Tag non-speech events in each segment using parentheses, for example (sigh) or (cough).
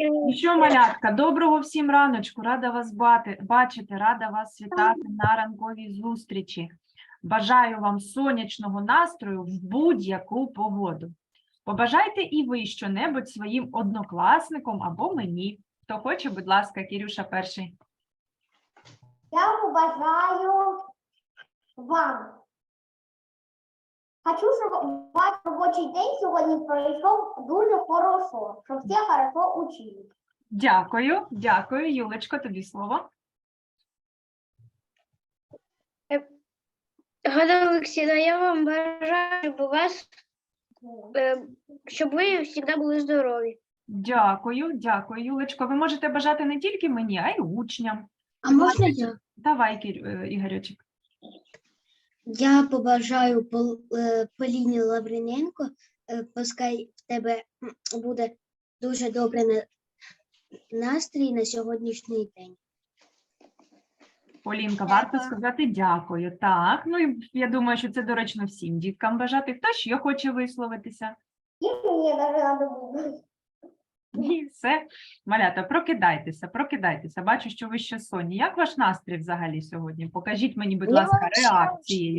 Ну що, малятка, доброго всім раночку. Рада вас бачити, рада вас вітати на ранковій зустрічі. Бажаю вам сонячного настрою в будь-яку погоду. Побажайте і ви щонебудь своїм однокласникам або мені. Хто хоче, будь ласка, Кірюша перший. Я побажаю вам. Хочу, щоб ваш робочий день сьогодні пройшов дуже хорошо, щоб всі хорошо учили. Дякую, дякую. Юлечко, тобі слово. Ганна Олексійовна, я вам бажаю, щоб у вас, е, щоб ви завжди були здорові. Дякую, дякую, Юлечко. Ви можете бажати не тільки мені, а й учням. А можна я? Давай, Кір... е, Ігорючик. Я побажаю Пол- е, Поліні Лавриненко, е, пускай в тебе буде дуже добрий на- настрій на сьогоднішній день. Полінка, варто сказати дякую. Так, ну і я думаю, що це доречно всім діткам бажати. Хто ще хоче висловитися? І мені Ні, все. Малята, прокидайтеся, прокидайтеся. Бачу, що ви ще сонні. Як ваш настрій взагалі сьогодні? Покажіть мені, будь ласка,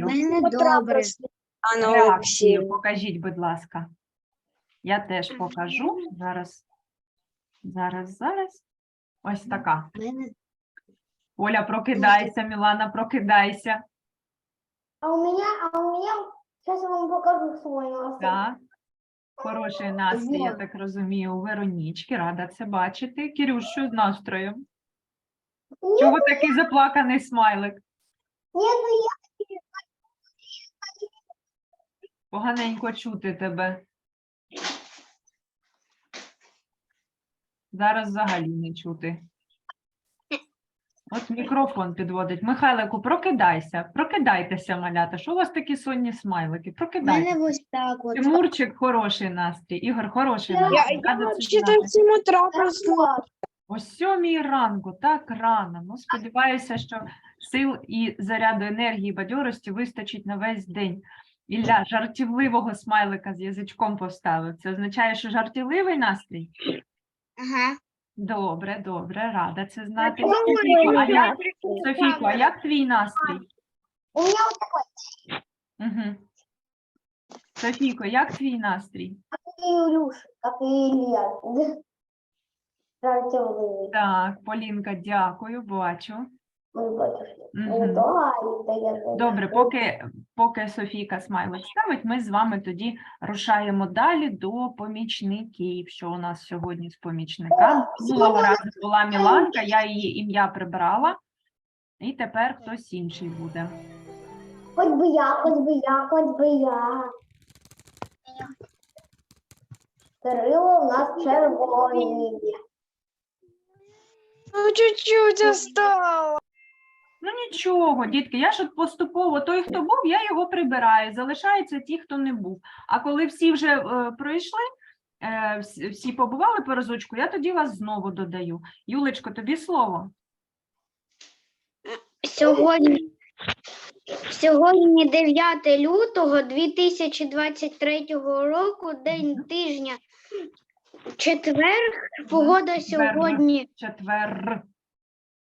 Ну, мене добре. Реакцію покажіть, будь ласка. Я теж покажу. Зараз, зараз, зараз. Ось така. Оля, прокидайся, Мілана, прокидайся. А у меня, а у меня, сейчас я вам покажу настрой. Так. Хороший настрій, я так розумію, у Веронічки. Рада це бачити. Кірюш, що з настроєм? Чого такий заплаканий смайлик? ну Поганенько чути тебе. Зараз взагалі не чути. От мікрофон підводить. Михайлику, прокидайся, прокидайтеся, малята. Що у вас такі сонні смайлики? Прокидайтеся. мене ось так от. Тимурчик хороший настрій. Ігор, хороший Я- настрій. Рада це знати. всім утра О сьомій ранку, так рано. Ну, сподіваюся, що сил і заряду енергії, бадьорості вистачить на весь день. Ілля жартівливого смайлика з язичком поставив. Це означає, що жартівливий настрій? Ага. Добре, добре, рада це знати. Софійко, а як, Софійко, а як твій настрій? У мене вот такой, Угу. Софійко, як твій настрій? как и Илюш, как и Илья. Так, Полінка, дякую, бачу. Мой батюшка. Мгм. Ну, да, это я- Добре, поки, поки Софійка смайлик ставить, ми з вами тоді рушаємо далі до помічників. Що у нас сьогодні з помічниками? Минулого разу була Міланка, я її ім'я прибрала, і тепер хтось інший буде. Хоть бы я, хоть бы я, хоть бы я. Кирило у нас червоний. Ну, чуть-чуть осталось. Ну нічого, дітки, я ж от поступово той, хто був, я його прибираю. Залишаються ті, хто не був. А коли всі вже е, пройшли, е, всі, побували по разочку, я тоді вас знову додаю. Юлечко, тобі слово. Сьогодні, сьогодні 9 лютого 2023 року, день тижня, четвер, погода сьогодні, Четвер.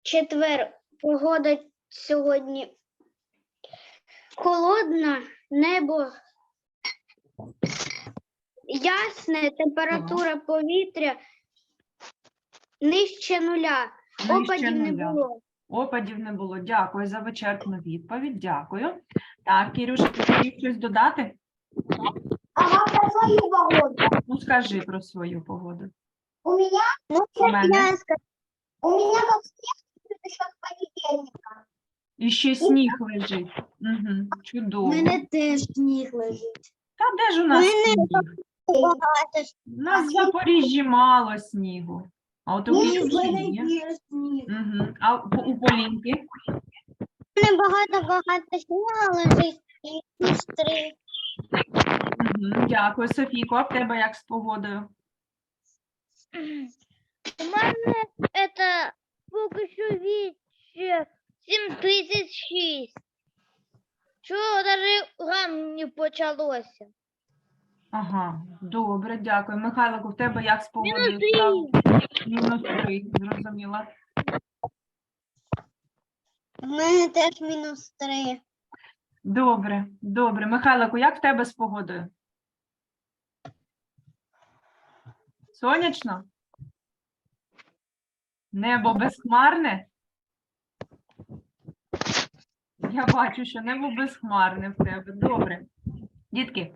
четвер, погода сьогодні холодна, небо ясне, температура повітря нижче нуля, Нижче опадів не нуля. було. Опадів не було. Дякую за вичерпну відповідь. Дякую. Так, Кірюша, ти хотів щось додати? Ага, про свою погоду. Ну, скажи про свою погоду. У меня, У мене. у меня как снег еще. І ще сніг лежить. Угу. У Чудово. мене теж сніг лежить. Та де ж у нас мене сніг? Багато У нас в Запоріжжі мало снігу. А от у Києві мене є. є сніг. Угу. А у у Полінки? Небагато-багато снігу лежить і сестри. Угу. Дякую, Софійко. А в тебе як з погодою? У мене це поки що віще 7006. Чого навіть гам не почалося? Ага, добре, дякую. Михайлику, в тебе як з погодою? справи? Мінус три, зрозуміла. У мене теж мінус три. Добре, добре. Михайлику, як в тебе з погодою? Сонячно? Небо безхмарне? Я бачу, що небо безхмарне в тебе. Добре. Дітки,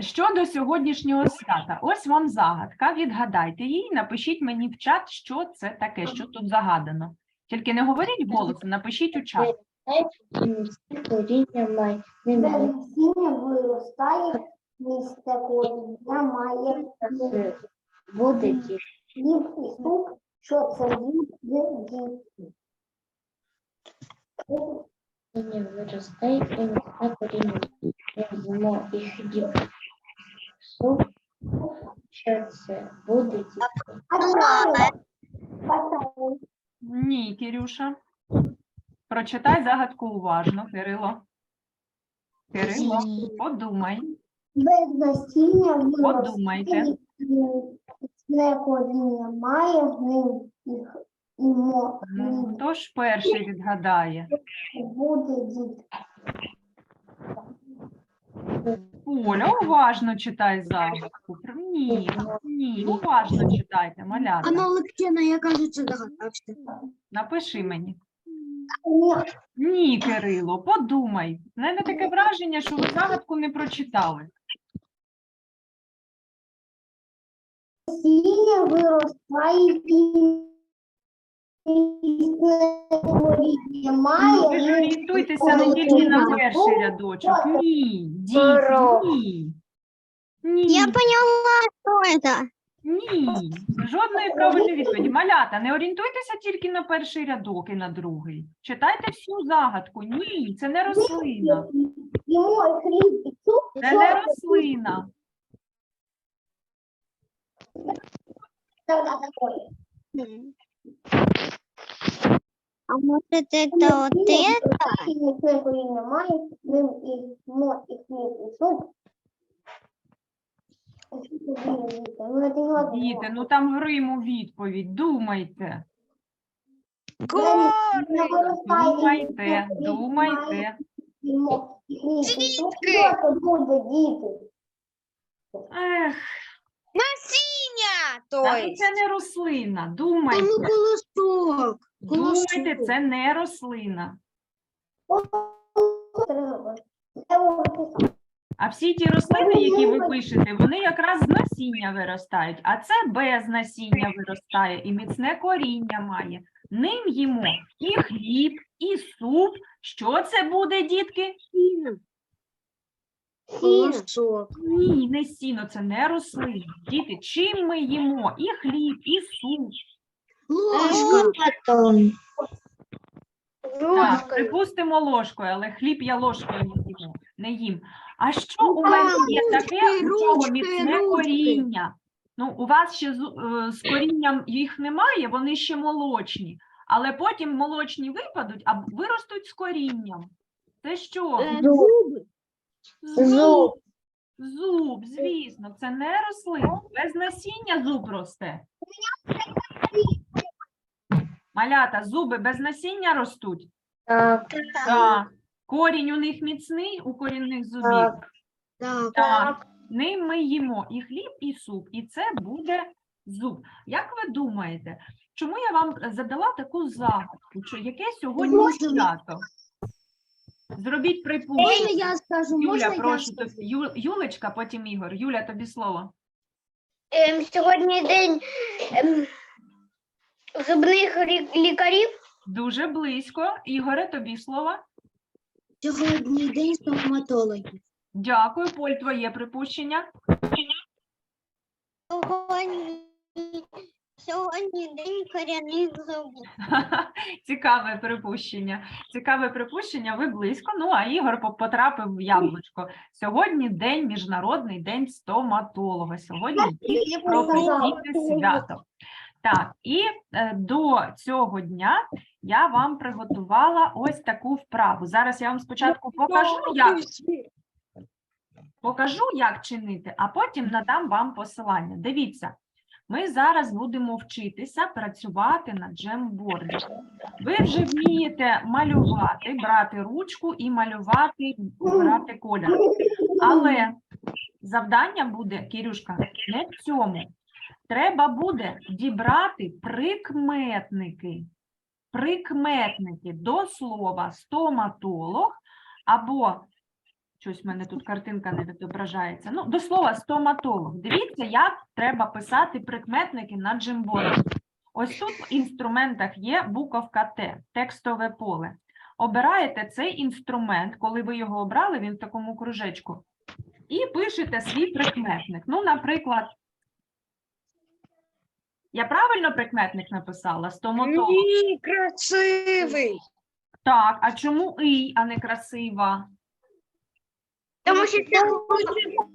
щодо сьогоднішнього свята, ось вам загадка. Відгадайте її, напишіть мені в чат, що це таке, що тут загадано. Тільки не говоріть голосом, напишіть у чат. Насіння виростає, місце коріння має Буде і суп, що це буде діти. Не виростає і на коріння. Ми зимо і хліб. Що це буде. Ні, Кирюша. Прочитай загадку уважно, Кирило. Кирило, подумай. Без насіння Подумайте. міцне коріння має в ним Ну, хто ж перший відгадає? буде. Оля, уважно читай загадку. Ні, ні, уважно читайте, малята. Олексійовна, я кажу, це догадався. Напиши мені. Ні, Кирило, подумай. У мене таке враження, що ви загадку не прочитали. І коріння має. Ну, Ви ж орієнтуйтеся не тільки на перший рядочок. Ні, діти, ні. Ні. поняла, що це. Ні, жодної правильної відповіді. Малята, не орієнтуйтеся тільки на перший рядок і на другий. Читайте всю загадку. Ні, це не рослина. Це не рослина. А може це виростає, і коріння ним і мо і хліб і суп. Що це буде діти? Ну. Діти, ну там в Риму відповідь. Думайте. Думайте, думайте. Що це буде діти? Ех, Насіння, та ну це не рослина. Думайте. Тому колосок. Думайте, це не рослина. А всі ті рослини, які ви пишете, вони якраз з насіння виростають, а це без насіння виростає і міцне коріння має. Ним їмо і хліб, і суп. Що це буде, дітки? Колосок. Ні, не сіно, це не рослина. Діти, чим ми їмо? І хліб, і суп. Так, припустимо ложкою, але хліб я ложкою не їм. Не їм. А що у мене є таке, у чого міцне ручки. коріння? Ну, у вас ще з, е, з корінням їх немає, вони ще молочні, але потім молочні випадуть, а виростуть з корінням. Це що? Зуб. Зуб. Зуб, звісно, це не рослина. Без насіння зуб росте. Малята, зуби без насіння ростуть. Так, Так. Корінь у них міцний, у корінних зубів. Так. Так. Так. Ним ми їмо і хліб, і суп, і це буде зуб. Як ви думаєте, чому я вам задала таку загадку? Що яке сьогодні свято? Зробіть Можна припущення. я скажу? Можна Юля, я прошу, скажу? тобі- Ю- Юлечка, потім Ігор. Юля, тобі слово. Ем, сьогодні день ем, зубних лі- лікарів. Дуже близько. Ігоре, тобі слово. Сьогодні день стоматологів. Дякую, Поль, твоє припущення. Сьогодні, сьогодні день корінних зубів. (laughs) Цікаве припущення. Цікаве припущення, ви близько. Ну, а Ігор потрапив в яблучко. Сьогодні день, міжнародний день стоматолога. Сьогодні дійсно професійне свято. Так, і е, до цього дня я вам приготувала ось таку вправу. Зараз я вам спочатку покажу, як покажу, як чинити, а потім надам вам посилання. Дивіться, ми зараз будемо вчитися працювати на джемборді. Ви вже вмієте малювати, брати ручку і малювати, брати колір. Але завдання буде, Кірюшка, не в цьому. Треба буде дібрати прикметники. Прикметники до слова стоматолог або щось в мене тут картинка не відображається. Ну, до слова стоматолог. Дивіться, як треба писати прикметники на джимборді. Ось тут в інструментах є буковка Т, текстове поле. Обираєте цей інструмент, коли ви його обрали, він в такому кружечку, і пишете свій прикметник. Ну, наприклад, я правильно прикметник написала? Стоматолог. Ні, красивий. Так, а чому і, а не красива? Тому що це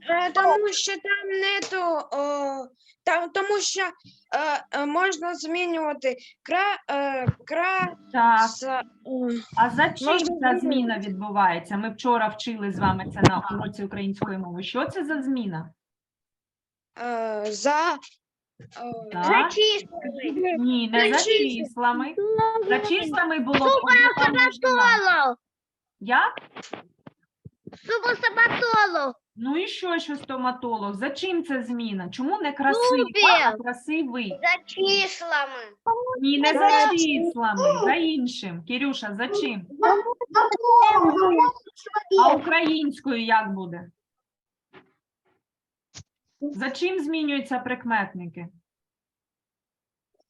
Е, Тому що там нету, о, там, тому що е, е, можна змінювати кра, е, кра, Так, з, е, а за чим Можна ця змінити. зміна відбувається? Ми вчора вчили з вами це на уроці української мови. Що це за зміна? е, за, е, Так? зачистили. Ні, не за числами. За числами було. Як? Зубостоматолог. Ну і що, що стоматолог? За чим це зміна? Чому не красива, а красивий? За числами. Ні, не за числами, за іншим. Кирюша, за чим? А українською як буде? За чим змінюються прикметники?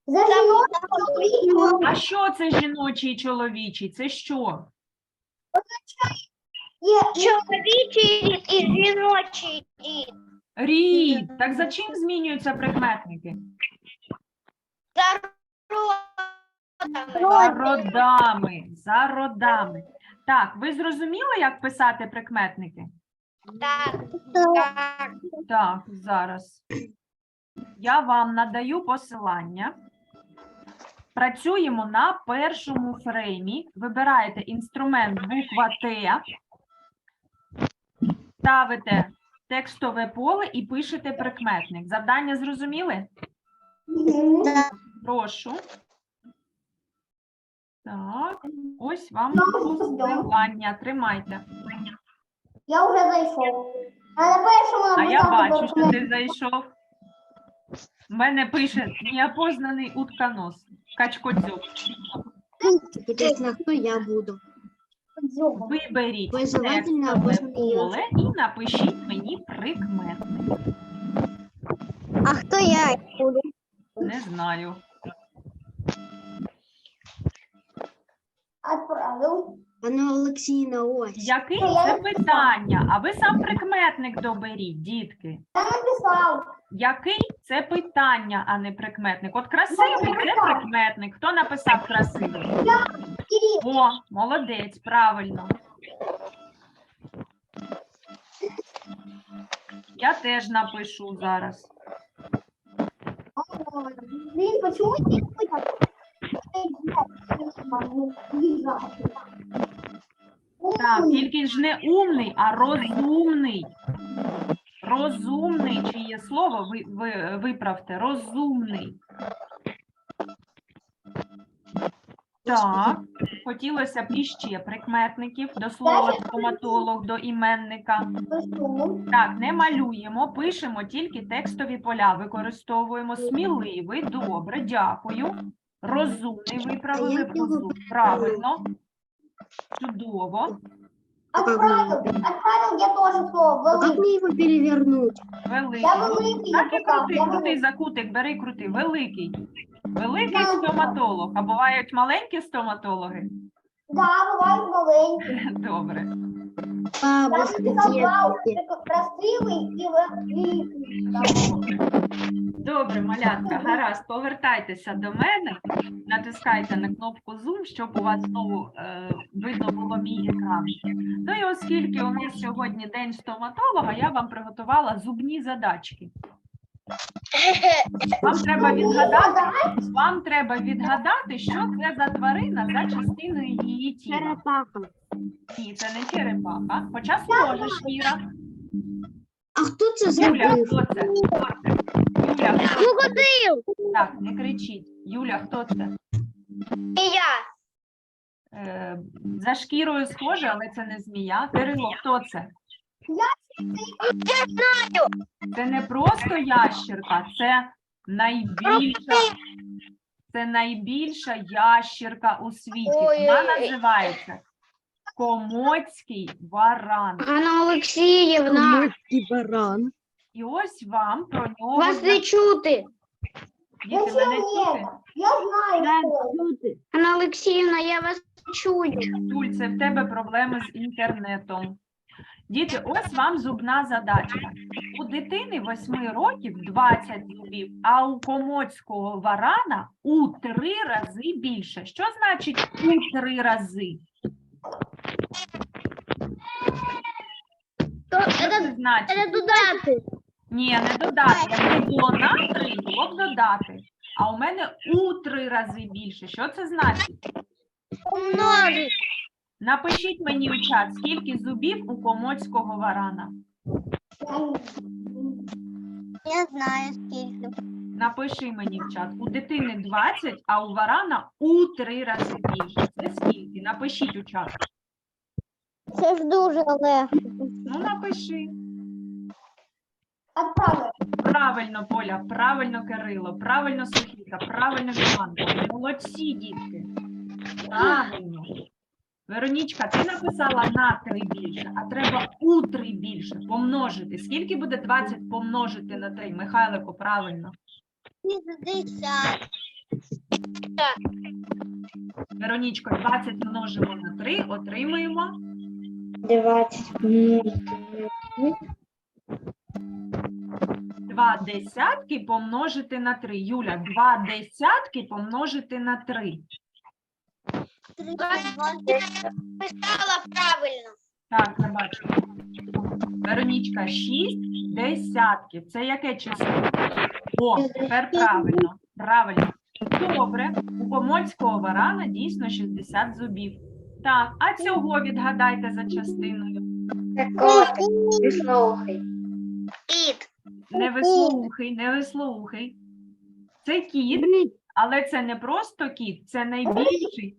За. А що це жіночий і чоловічий? Це що? Чоловічий рід і жіночий рід. Рід. Так за чим змінюються прикметники? За родами. За родами. За родами. Так, ви зрозуміли, як писати прикметники? Так. так, Так, зараз. Я вам надаю посилання. Працюємо на першому фреймі. Вибираєте інструмент буква Т, ставите текстове поле і пишете прикметник. Завдання зрозуміли? Прошу. Так, ось вам Ну, посилання. Тримайте. Я вже зайшов. А першому А я бачу, що ти зайшов. В мене пише неопознаний утконос. Качкодзьоб. Интересно, кто я буду? Виберіть текстове поле і напишіть мені прикметник. А хто я буду? Не знаю. Отправив. Оно Олексійна ось. Який це питання? А ви сам прикметник доберіть, дітки. Я написав. Який це питання, а не прикметник? От красивий це прикметник. Хто написав красивий? Кирил. О, молодець, правильно. Я теж напишу зараз. Так, тільки ж не умний, а розумний. Розумний, чиє слово ви, ви виправте. Розумний. Так, хотілося б іще прикметників до слова стоматолог, до іменника. Так, не малюємо, пишемо тільки текстові поля, використовуємо сміливий, добре, дякую. Розумний виправили. Правильно. Чудово. Отправил, отправил я тоже слово. А как Великий. мне его перевернуть? Великий. Я великий Так і написав. крути, Я крути великий. за кутик, бери крути. Великий. Великий стоматолог. А бувають маленькі стоматологи? Да, бывает маленький. (laughs) Добре. Бабушка, написал два, дедушка. великий. Добре, малятка, гаразд, повертайтеся до мене, натискайте на кнопку Zoom, щоб у вас знову е, видно було мій екран. Ну і оскільки у нас сьогодні день стоматолога, я вам приготувала зубні задачки. Вам треба відгадати, вам треба відгадати, що це за тварина за частиною її тіла. Черепаха. Ні, це не черепаха, хоча схоже шкіра. А хто це Юля, зробив? хто це? Юля, хто це? Крокодил. Так, не кричіть. Юля, хто це? І я. Е, за шкірою схоже, але це не змія. Кирило, хто це? Я знаю. Це не просто ящерка, це найбільша, це найбільша ящерка у світі. Вона називається комоцький варан. Ганна Олексіївна, баран. І ось вам про нього вас не чути. Я Діти, мене чути? Я знаю, кто. Ганна Олексіївна, я вас не чую. Юль, це в тебе проблеми з інтернетом. Діти, ось вам зубна задачка. У дитини 8 років 20 зубів, а у комоцького варана у 3 рази більше. Що значить у 3 рази? Що це значить? Це додати. Ні, не додати. Якби було на 3, було б додати. А у мене у 3 рази більше. Що це значить? Умножити. Напишіть мені у чат, скільки зубів у комоцького варана. Я знаю скільки. Напиши мені в чат. У дитини 20, а у варана у 3 рази більше. Це скільки? Напишіть у чат. Це ж дуже легко. Ну, напиши. Правильно, Поля, правильно, Кирило, правильно, Софіка, правильно, Іванка. Молодці, дітки. Правильно. Веронічка, ти написала на 3 більше, а треба у 3 більше помножити. Скільки буде 20 помножити на 3? Михайлико, правильно. 50. Веронічко, 20 множимо на 3, отримуємо 20 помножити на 2 десятки помножити на 3. Юля, 2 десятки помножити на 3. Писала правильно. Так, я бачу. Веронічка, 6 десятків. Це яке число? О, тепер правильно. Правильно. Добре. У помольського варана дійсно 60 зубів. Так, а цього відгадайте за частиною. Вислухай. Кіт. Не вислухай, не вислухай. Це кіт, але це не просто кіт, це найбільший.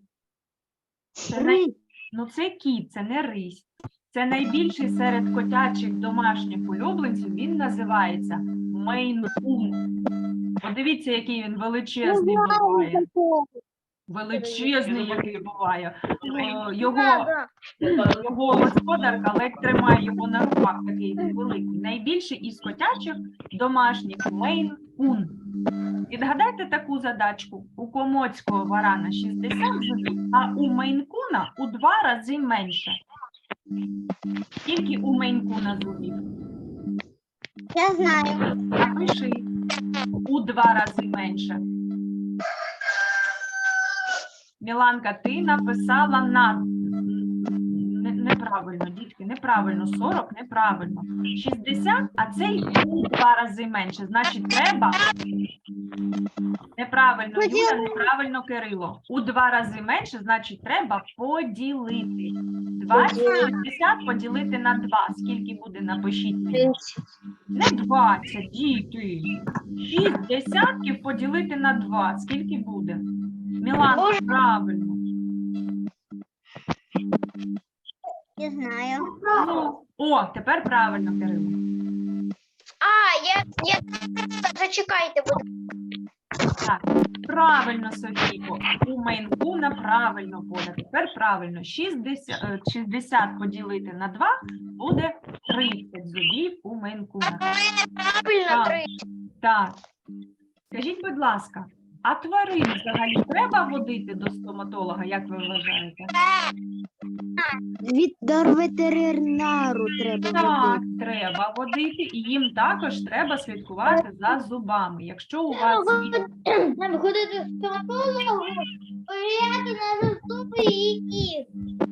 Це най... Ну, це кіт, це не рись. Це найбільший серед котячих домашніх улюбленців. Він називається Мейн-кун. Подивіться, який він величезний буває. Величезний, який буває. Його, його господарка ледь тримає його на руках, такий він великий. Найбільший із котячих домашніх Мейн-кун. Відгадайте таку задачку. У комоцького варана 60 зубів, а у Мейн-куна у два рази менше. Скільки у Мейн-куна зубів? Я знаю. Напиши. У два рази менше. Міланка, ти написала на неправильно, дітки, неправильно. 40 неправильно. 60, а цей у два рази менше. Значить, треба неправильно, Юля, неправильно Кирило. У два рази менше, значить, треба поділити. 20, 60 поділити на 2. Скільки буде? Напишіть мені. Не 20, діти. 6 десятків поділити на 2. Скільки буде? Міланка, правильно. Я знаю. Ну, о, тепер правильно, Кирило. А, я, я зачекайте, будь Так, правильно, Софійко. У Мейнкуна правильно Поля. Тепер правильно. 60, е, 60 поділити на 2 буде 30 зубів у Мейнкуна. правильно Так. три. Так. Скажіть, будь ласка, а тварин взагалі треба водити до стоматолога, як ви вважаєте? Від ветеринару треба Так, треба водити, і їм також треба слідкувати за зубами. Якщо у вас звір- Нам ходити в стоматологу, перевіряти на заступи і кіт.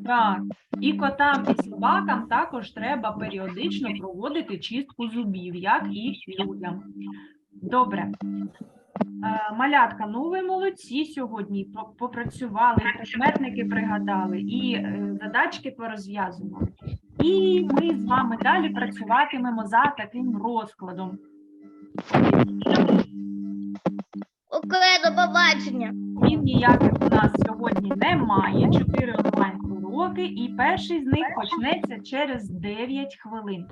Так, і котам, і собакам також треба періодично проводити чистку зубів, як і людям. Добре. Е, Малятка, ну ви молодці сьогодні. Попрацювали, і прикметники пригадали, і е, задачки порозв'язували. І ми з вами далі працюватимемо за таким розкладом. Окей, до побачення. Він ніяких у нас сьогодні немає. Чотири онлайн уроки, і перший з них почнеться через 9 хвилин.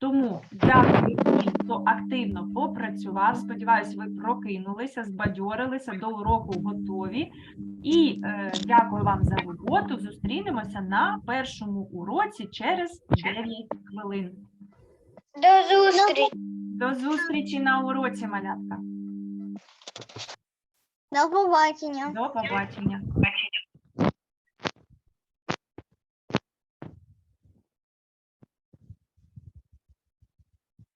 Тому дякую хто активно попрацював. Сподіваюсь, ви прокинулися, збадьорилися до уроку готові. І е, дякую вам за роботу. Зустрінемося на першому уроці через 9 хвилин. До зустрічі. До зустрічі на уроці, малятка. До побачення. До побачення.